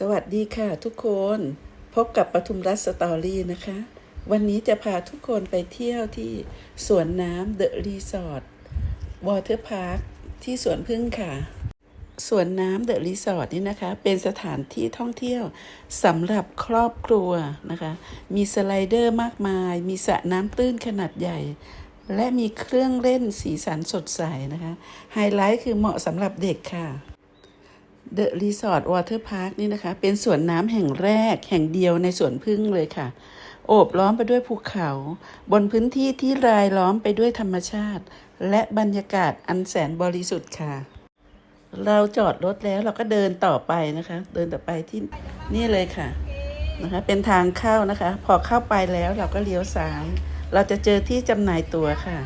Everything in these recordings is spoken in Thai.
สวัสดีค่ะทุกคนพบกับปทุมรัฐสตอรี่นะคะ วันนี้จะพาทุกคนไปเที่ยวที่สวนน้ำเดอะรีสอร์ทวอเตอร์พาร์คที่สวนพึ่งค่ะ สวนน้ำเดอะรีสอร์ทนี่นะคะ เป็นสถานที่ท่องเที่ยวสำหรับครอบครัวนะคะ มีสไลเดอร์มากมาย มีสระน้ำตื้นขนาดใหญ่ และมีเครื่องเล่นสีสันสดใสนะคะ ไฮไลท์คือเหมาะสำหรับเด็กค่ะ เดอะรีสอร์ทวอเตอร์พาร์คนี่นะคะ เป็นสวนน้ำแห่งแรกแห่งเดียวในสวนพึ่งเลยค่ะ โอบล้อมไปด้วยภูเขา บนพื้นที่ที่รายล้อมไปด้วยธรรมชาติ และบรรยากาศอันแสนบริสุทธิ์ค่ะ เราจอดรถแล้วเราก็เดินต่อไปนะคะ เดินต่อไปที่นี่เลยค่ะนะคะ เป็นทางเข้านะคะ พอเข้าไปแล้วเราก็เลี้ยวซ้าย เราจะเจอที่จำหน่ายตั๋วค่ะ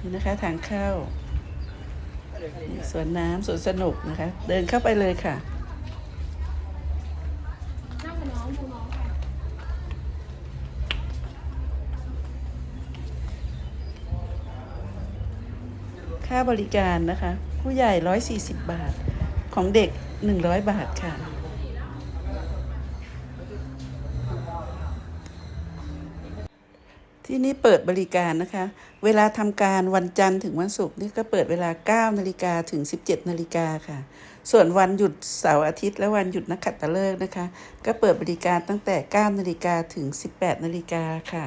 นี่นะคะทางเข้า สวนน้ำสวนสนุกนะคะ เดินเข้าไปเลยค่ะค่าบริการนะคะ ผู้ใหญ่ 140 บาท ของเด็ก 100 บาทค่ะ ที่นี่เปิดบริการนะคะ เวลาทำการวันจันทร์ถึงวันศุกร์นี่ก็เปิดเวลา 9 นาฬิกาถึง 17 นาฬิกาค่ะ ส่วนวันหยุดเสาร์อาทิตย์และวันหยุดนักขัตฤกษ์นะคะ ก็เปิดบริการตั้งแต่ 9 นาฬิกาถึง 18 นาฬิกาค่ะ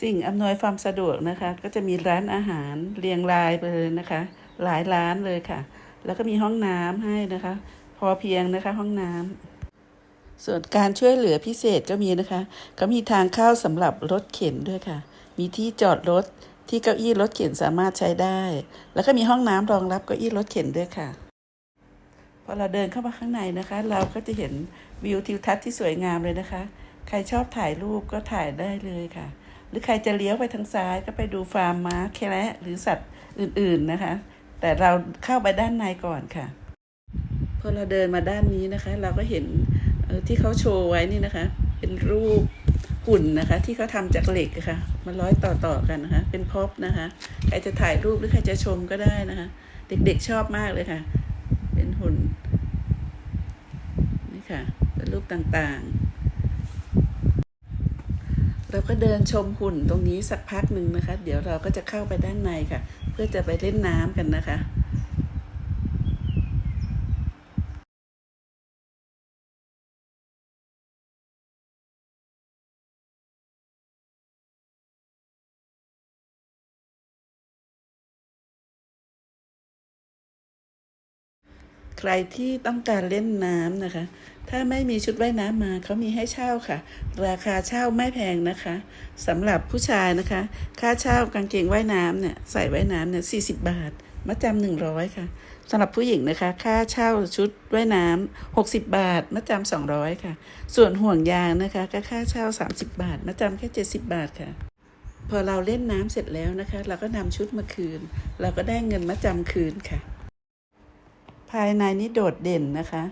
สิ่งอำนวยความสะดวกนะคะ ก็จะมีร้านอาหารเรียงรายไปเลยนะคะ หลายร้านเลยค่ะ แล้วก็มีห้องน้ำให้นะคะ พอเพียงนะคะห้องน้ำ ส่วนการช่วยเหลือพิเศษก็มีนะคะเขามีทางเข้าสำหรับรถเข็นด้วยค่ะ มีที่จอดรถที่เก้าอี้รถเข็นสามารถใช้ได้ แล้วก็มีห้องน้ำรองรับเก้าอี้รถเข็นด้วยค่ะพอเราเดินเข้ามาข้างในนะคะ เราก็จะเห็นวิวทิวทัศน์ที่สวยงามเลยนะคะ ใครชอบถ่ายรูปก็ถ่ายได้เลยค่ะ หรือใครจะเลี้ยวไปทางซ้ายก็ไปดูฟาร์มม้าแคระหรือสัตว์อื่นๆนะคะ แต่เราเข้าไปด้านในก่อนค่ะพอเราเดินมาด้านนี้นะคะ เราก็เห็น ที่เขาโชว์ไว้นี่นะคะ เป็นรูปหุ่นนะคะ ที่เขาทำจากเหล็กะค่ะมาร้อยต่อๆกันนะคะ เป็นพ็อปนะคะ ใครจะถ่ายรูปหรือใครจะชมก็ได้นะคะ เด็กๆชอบมากเลยค่ะ เป็นหุ่นนี่ค่ะเป็นรูปต่างๆ เราก็เดินชมหุ่นตรงนี้สักพักหนึ่งนะคะ เดี๋ยวเราก็จะเข้าไปด้านในค่ะ เพื่อจะไปเล่นน้ำกันนะคะ รที่ต้องการเล่นน้ำนะคะ ถ้าไม่มีชุดว่ายน้ำมาเขามีให้เช่าค่ะ ราคาเช่าไม่แพงนะคะสำหรับผู้ชายนะคะ ค่าเช่ากางเกงว่ายน้ำเนี่ยใส่ว่ายน้ำเนี่ยสี่สิบบาทมาจำหนึ่งร้อยค่ะสำหรับผู้หญิงนะคะ ค่าเช่าชุดว่ายน้ำหกสิบบาทมาจำสองร้อยค่ะ ส่วนห่วงยางนะคะก็ค่าเช่าสามสิบบาทมาจำแค่เจ็ดสิบบาทค่ะพอเราเล่นน้ำเสร็จแล้วนะคะ เราก็นำชุดมาคืน เราก็ได้เงินมาจำคืนค่ะ ภายในนี่โดดเด่นนะคะ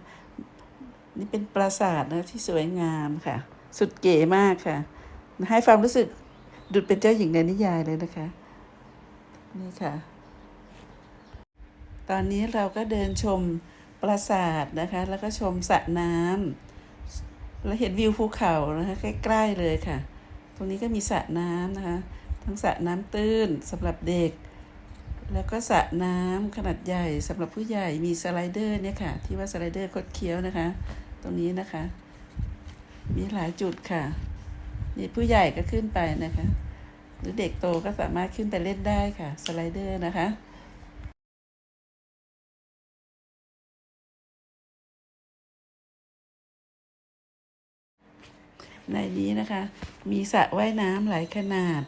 นี่เป็นปราสาทนะที่สวยงามค่ะ สุดเก๋มากค่ะ ให้ความรู้สึกดุดเป็นเจ้าหญิงในนิยายเลยนะคะ นี่ค่ะ ตอนนี้เราก็เดินชมปราสาทนะคะ แล้วก็ชมสระน้ำแล้วเห็นวิวภูเขานะคะใกล้ๆเลยค่ะ ตรงนี้ก็มีสระน้ำนะคะ ทั้งสระน้ำตื้นสำหรับเด็ก แล้วก็สระน้ำขนาดใหญ่สำหรับผู้ใหญ่มีสไลเดอร์เนี่ยค่ะ ที่ว่าสไลเดอร์คดเคี้ยวนะคะ ตรงนี้นะคะ มีหลายจุดค่ะ นี่ผู้ใหญ่ก็ขึ้นไปนะคะ หรือเด็กโตก็สามารถขึ้นไปเล่นได้ค่ะ สไลเดอร์นะคะในนี้นะคะ มีสระว่ายน้ำหลายขนาด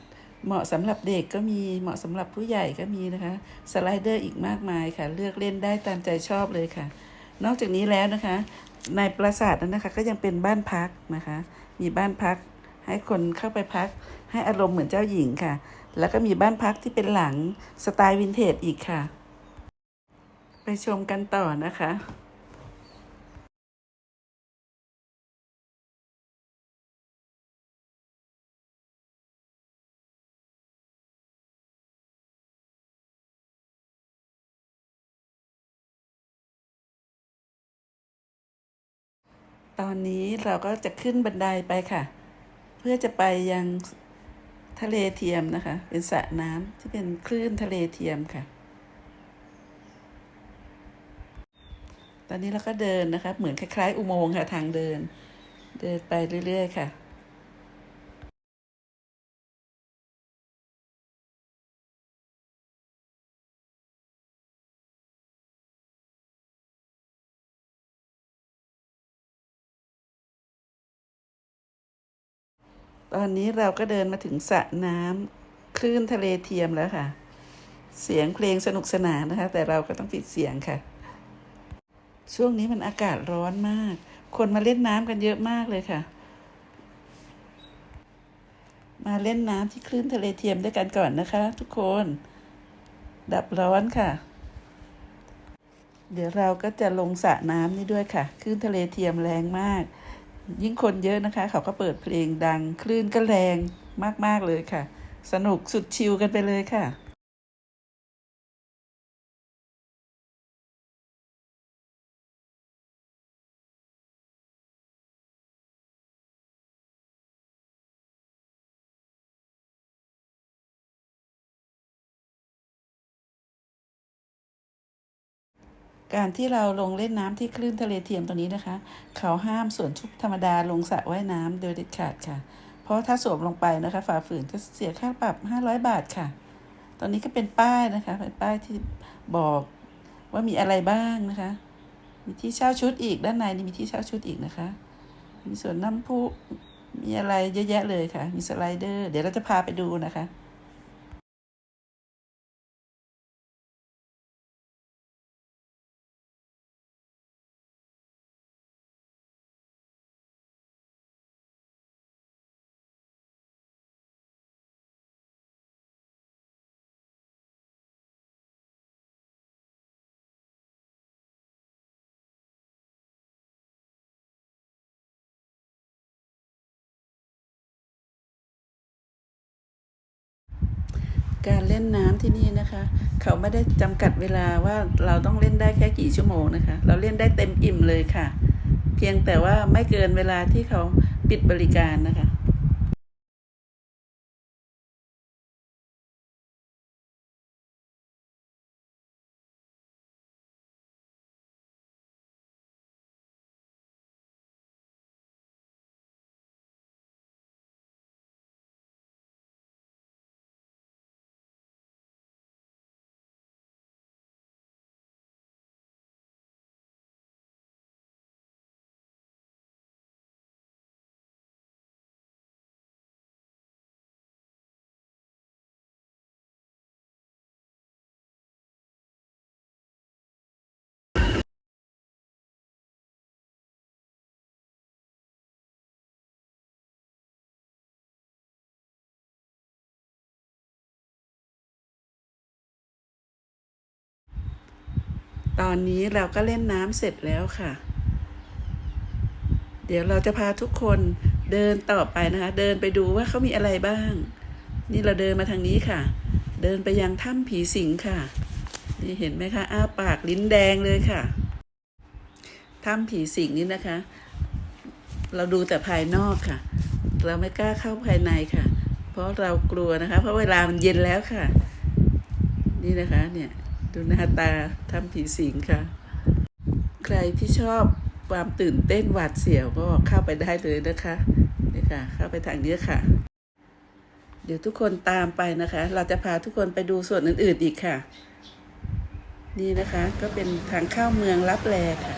เหมาะสำหรับเด็กก็มีเหมาะสำหรับผู้ใหญ่ก็มีนะคะ สไลเดอร์อีกมากมายค่ะ เลือกเล่นได้ตามใจชอบเลยค่ะ นอกจากนี้แล้วนะคะ ในปราสาทนั้นนะคะ ก็ยังเป็นบ้านพักนะคะ มีบ้านพักให้คนเข้าไปพัก ให้อารมณ์เหมือนเจ้าหญิงค่ะ แล้วก็มีบ้านพักที่เป็นหลังสไตล์วินเทจอีกค่ะ ไปชมกันต่อนะคะ ตอนนี้เราก็จะขึ้นบันไดไปค่ะ เพื่อจะไปยังทะเลเทียมนะคะ เป็นสระน้ำที่เป็นคลื่นทะเลเทียมค่ะ ตอนนี้เราก็เดินนะคะ เหมือนคล้ายๆ อุโมงค์ค่ะทางเดิน เดินไปเรื่อยๆค่ะ ตอนนี้เราก็เดินมาถึงสระน้ำคลื่นทะเลเทียมแล้วค่ะ เสียงเพลงสนุกสนานนะคะ แต่เราก็ต้องปิดเสียงค่ะ ช่วงนี้มันอากาศร้อนมาก คนมาเล่นน้ำกันเยอะมากเลยค่ะ มาเล่นน้ำที่คลื่นทะเลเทียมด้วยกันก่อนนะคะ ทุกคน ดับร้อนค่ะ เดี๋ยวเราก็จะลงสระน้ำนี่ด้วยค่ะคลื่นทะเลเทียมแรงมาก ยิ่งคนเยอะนะคะ เขาก็เปิดเพลงดัง คลื่นก็แรงมาก ๆ เลยค่ะ สนุกสุดชิลกันไปเลยค่ะ การที่เราลงเล่นน้ำที่คลื่นทะเลเทียมตรงนี้นะคะ เขาห้ามสวนชุบธรรมดาลงสระว่ายน้ำโดยเด็ดขาดค่ะ เพราะถ้าสวมลงไปนะคะ ฝ่าฝืนก็เสียค่าปรับ 500 บาทค่ะ ตอนนี้ก็เป็นป้ายนะคะเป็นป้ายที่บอกว่ามีอะไรบ้างนะคะ มีที่เช่าชุดอีกด้านในนี่มีที่เช่าชุดอีกนะคะ มีสวนน้ำพุมีอะไรเยอะแยะเลยค่ะ มีสไลเดอร์ เดี๋ยวเราจะพาไปดูนะคะ การเล่นน้ำที่นี่นะคะ เขาไม่ได้จำกัดเวลาว่าเราต้องเล่นได้แค่กี่ชั่วโมงนะคะ เราเล่นได้เต็มอิ่มเลยค่ะ เพียงแต่ว่าไม่เกินเวลาที่เขาปิดบริการนะคะ ตอนนี้เราก็เล่นน้ำเสร็จแล้วค่ะ เดี๋ยวเราจะพาทุกคนเดินต่อไปนะคะ เดินไปดูว่าเขามีอะไรบ้าง นี่เราเดินมาทางนี้ค่ะ เดินไปยังถ้ำผีสิงค่ะ นี่เห็นไหมคะอ้าปากลิ้นแดงเลยค่ะถ้ำผีสิงนี่นะคะ เราดูแต่ภายนอกค่ะ เราไม่กล้าเข้าภายในค่ะ เพราะเรากลัวนะคะ เพราะเวลามันเย็นแล้วค่ะ นี่นะคะเนี่ย ดูหน้าตาถ้ำผีสิงค่ะ ใครที่ชอบความตื่นเต้นหวาดเสียวก็เข้าไปได้เลยนะคะนี่ค่ะ เข้าไปทางนี้ค่ะ เดี๋ยวทุกคนตามไปนะคะ เราจะพาทุกคนไปดูส่วนอื่น ๆอีกค่ะ นี่นะคะก็เป็นทางเข้าเมืองลับแลค่ะ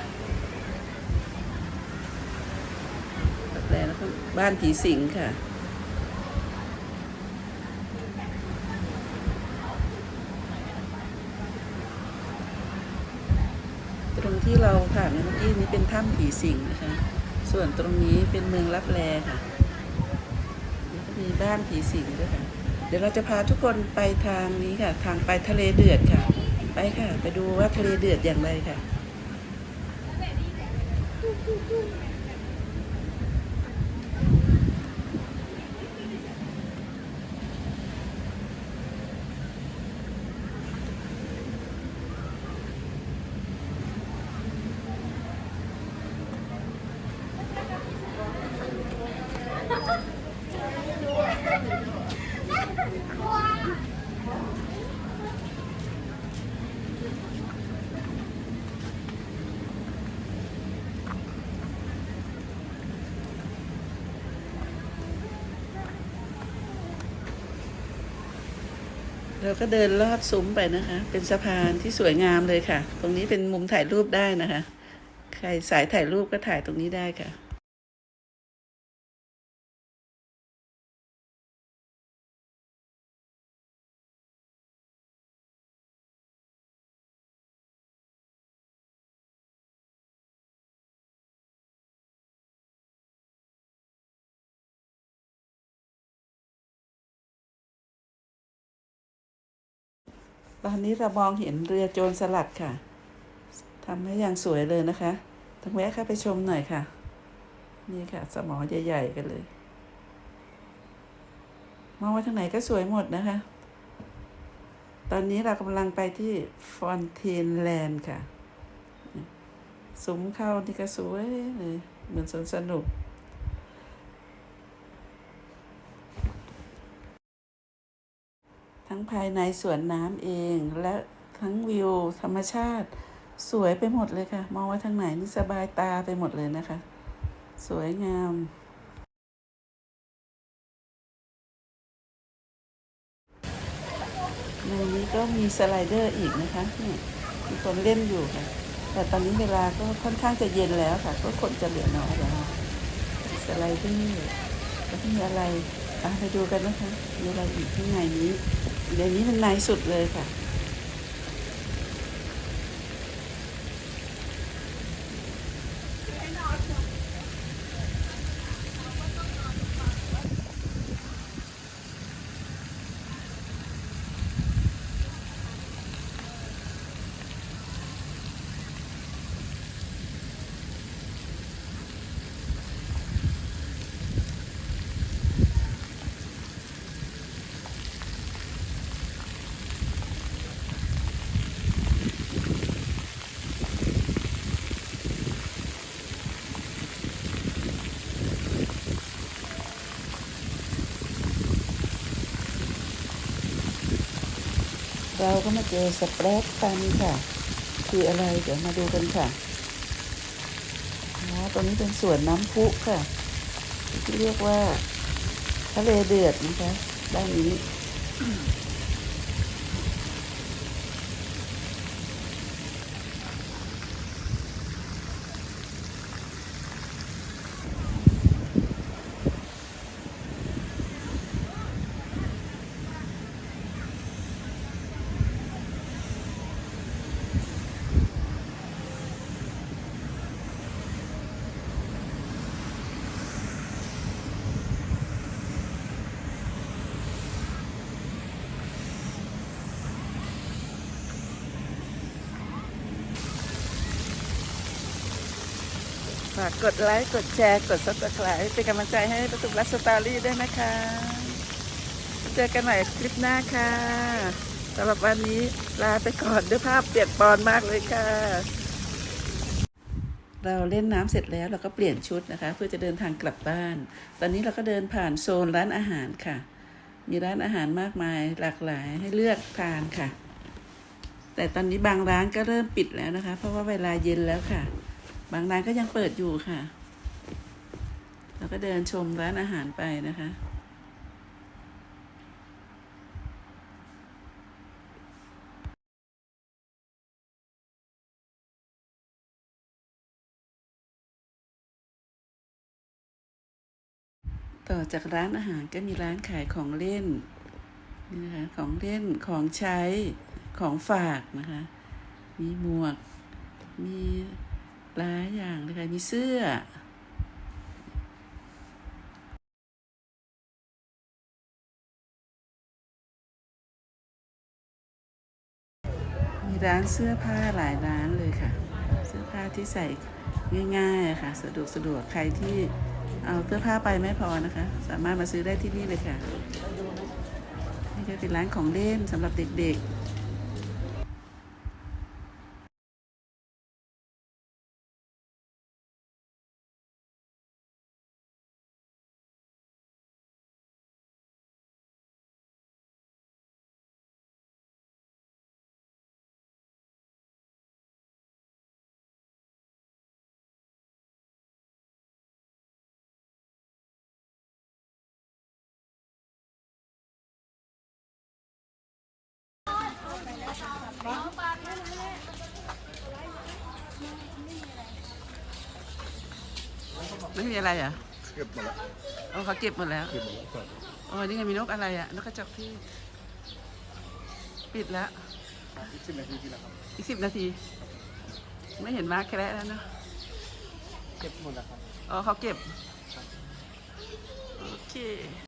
ลับแลแล้วก็บ้านผีสิงค่ะ ตรง ที่เราผ่านเมื่อกี้นี้เป็นถ้ำผีสิงนะคะ ส่วนตรงนี้เป็นเมืองลับแลค่ะมีบ้านผีสิงด้วยค่ะ เดี๋ยวเราจะพาทุกคนไปทางนี้ค่ะ ทางไปทะเลเดือดค่ะ ไปค่ะ ไปดูว่าทะเลเดือดอย่างไรค่ะ เราก็เดินลอดซุ้มไปนะคะ เป็นสะพานที่สวยงามเลยค่ะ ตรงนี้เป็นมุมถ่ายรูปได้นะคะ ใครสายถ่ายรูปก็ถ่ายตรงนี้ได้ค่ะ ตอนนี้เรามองเห็นเรือโจรสลัดค่ะทำให้อย่างสวยเลยนะคะต้งแวะเข้าไปชมหน่อยค่ะ นี่ค่ะ สมอใหญ่ ๆ กันเลย มองไปทางไหนก็สวยหมดนะคะ ตอนนี้เรากำลังไปที่ฟอนเทนแลนด์ค่ะซุ้มเข้านี่ก็สวยเลย เหมือนสวนสนุก ทั้งภายในสวนน้ำเอง และทั้งวิวธรรมชาติสวยไปหมดเลยค่ะ มองว่าทางไหนนี่สบายตาไปหมดเลยนะคะ สวยงาม ในนี้ก็มีสไลเดอร์อีกนะคะนี่มีคนเล่นอยู่ค่ะ แต่ตอนนี้เวลาก็ค่อนข้างจะเย็นแล้วค่ะ ก็คนจะเหลือน้อยแล้วสไลเดอร์แล้วก็มีอะไร ไปดูกันนะคะมีอะไรอีกข้างในนี้เดี๋ยวนี้มันในสุดเลยค่ะ ก็มาเจอสเปรดฟันค่ะ คืออะไรเดี๋ยวมาดูกันค่ะนะตรงนี้เป็นสวนน้ำพุค่ะ ที่เรียกว่าทะเลเดือดนะคะด้านนี้ ฝากกดไลค์ กดแชร์ กดซับสไครต์เป็นกำลังใจให้ประตุกรัสตอรี่ด้วยนะคะ เจอกันใหม่คลิปหน้าค่ะสำหรับวันนี้ลาไปก่อนด้วยภาพเปียกปอนมากเลยค่ะ เราเล่นน้ำเสร็จแล้วเราก็เปลี่ยนชุดนะคะ เพื่อจะเดินทางกลับบ้าน ตอนนี้เราก็เดินผ่านโซนร้านอาหารค่ะ มีร้านอาหารมากมายหลากหลายให้เลือกทานค่ะ แต่ตอนนี้บางร้านก็เริ่มปิดแล้วนะคะ เพราะว่าเวลาเย็นแล้วค่ะ บางร้านก็ยังเปิดอยู่ค่ะเราก็เดินชมร้านอาหารไปนะคะ ต่อจากร้านอาหารก็มีร้านขายของเล่นนี่นะคะของเล่นของใช้ของฝากนะคะ มีหมวก มี หลายอย่างเลยค่ะมีเสื้อมีร้านเสื้อผ้าหลายร้านเลยค่ะ เสื้อผ้าที่ใส่ง่ายๆค่ะ สะดวกสะดวกใครที่เอาเสื้อผ้าไปไม่พอนะคะ สามารถมาซื้อได้ที่นี่เลยค่ะนี่ก็เป็นร้านของเล่นสำหรับเด็กๆ ไม่มีอะไรเหรอะเก็บหมดแล้วโอ้เขาเก็บหมดแล้วเก็บหมดแล้วครับโอ้นี่ไงมีนกอะไรอะนกกระจอกที่ปิดแล้วอีกสิบนาทีที่แล้วครับอีกสิบนาที ไม่เห็นมาแคระแล้วเนอะเก็บหมดแล้วครับอ๋อเขาเก็บโอเค